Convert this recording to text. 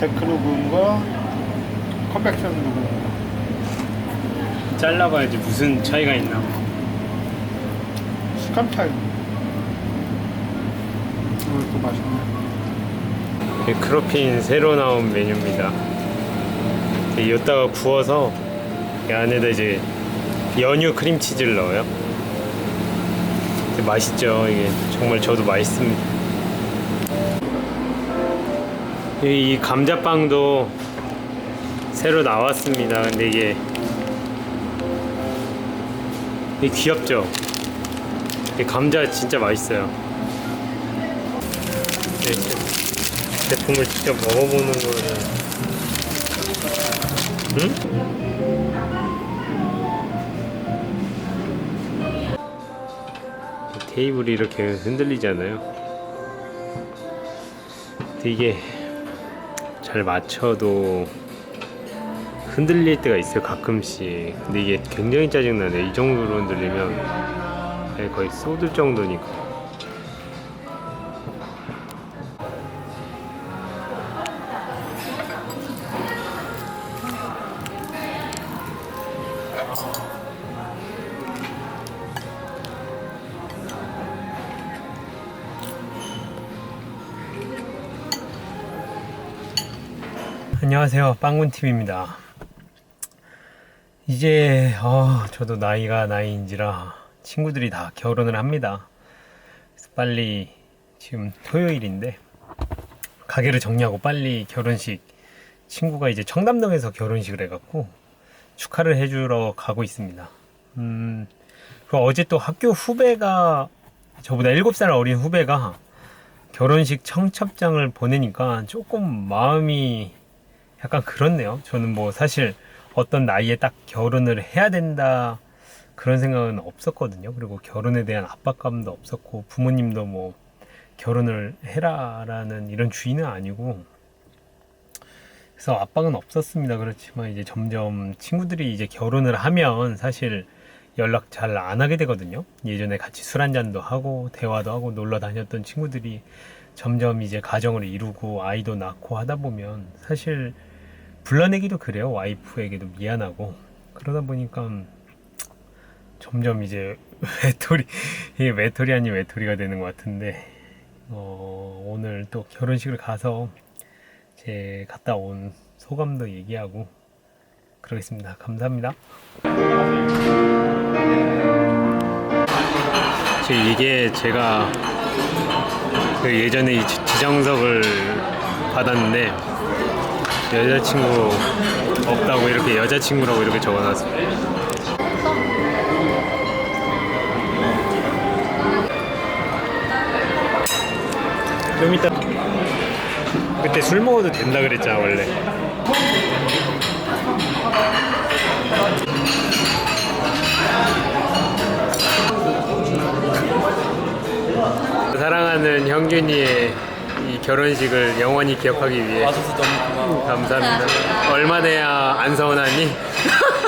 매크로 구운 거, 구운 거. 잘라봐야지 무슨 차이가 있나. 식감 차이. 이것도 맛있네. 이 크로핀 새로 나온 메뉴입니다. 이따가 구워서 이 안에다 이제 연유 크림치즈를 넣어요. 맛있죠. 이게 정말 저도 맛있습니다. 이, 이 감자빵도 새로 나왔습니다. 근데 이게 귀엽죠. 이 감자 진짜 맛있어요. 네, 제품을 직접 먹어보는 거는 응? 테이블이 이렇게 흔들리잖아요. 이게 잘 맞춰도 흔들릴 때가 있어요 가끔씩. 근데 이게 굉장히 짜증나네. 이 정도로 흔들리면 거의 쏟을 정도니까. 안녕하세요. 빵군TV입니다. 이제 어, 저도 나이가 나이인지라 친구들이 다 결혼을 합니다. 빨리 지금 토요일인데 가게를 정리하고 빨리 결혼식 친구가 이제 청담동에서 결혼식을 해갖고 축하를 해주러 가고 있습니다. 음, 그 어제 또 학교 후배가 저보다 7살 어린 후배가 결혼식 청첩장을 보내니까 조금 마음이 약간 그렇네요. 저는 뭐 사실 어떤 나이에 딱 결혼을 해야 된다 그런 생각은 없었거든요. 그리고 결혼에 대한 압박감도 없었고 부모님도 뭐 결혼을 해라라는 이런 주의는 아니고 그래서 압박은 없었습니다. 그렇지만 이제 점점 친구들이 이제 결혼을 하면 사실 연락 잘 안 하게 되거든요. 예전에 같이 술 한잔도 하고 대화도 하고 놀러 다녔던 친구들이 점점 이제 가정을 이루고 아이도 낳고 하다 보면 사실 불러내기도 그래요. 와이프에게도 미안하고 그러다 보니까 점점 이제 외톨이 외톨이 아닌 외톨이가 되는 것 같은데 어, 오늘 또 결혼식을 가서 제 갔다 온 소감도 얘기하고 그러겠습니다. 감사합니다. 이게 제가 그 예전에 지정석을 받았는데 여자친구 없다고 이렇게 여자친구라고 이렇게 적어놨어요. 좀 이따 그때 술 먹어도 된다 그랬잖아 원래. 사랑하는 형균이의 이 결혼식을 영원히 기억하기 위해 와줘서 너무 고마워. 감사합니다. 얼마 내야 안 서운하니?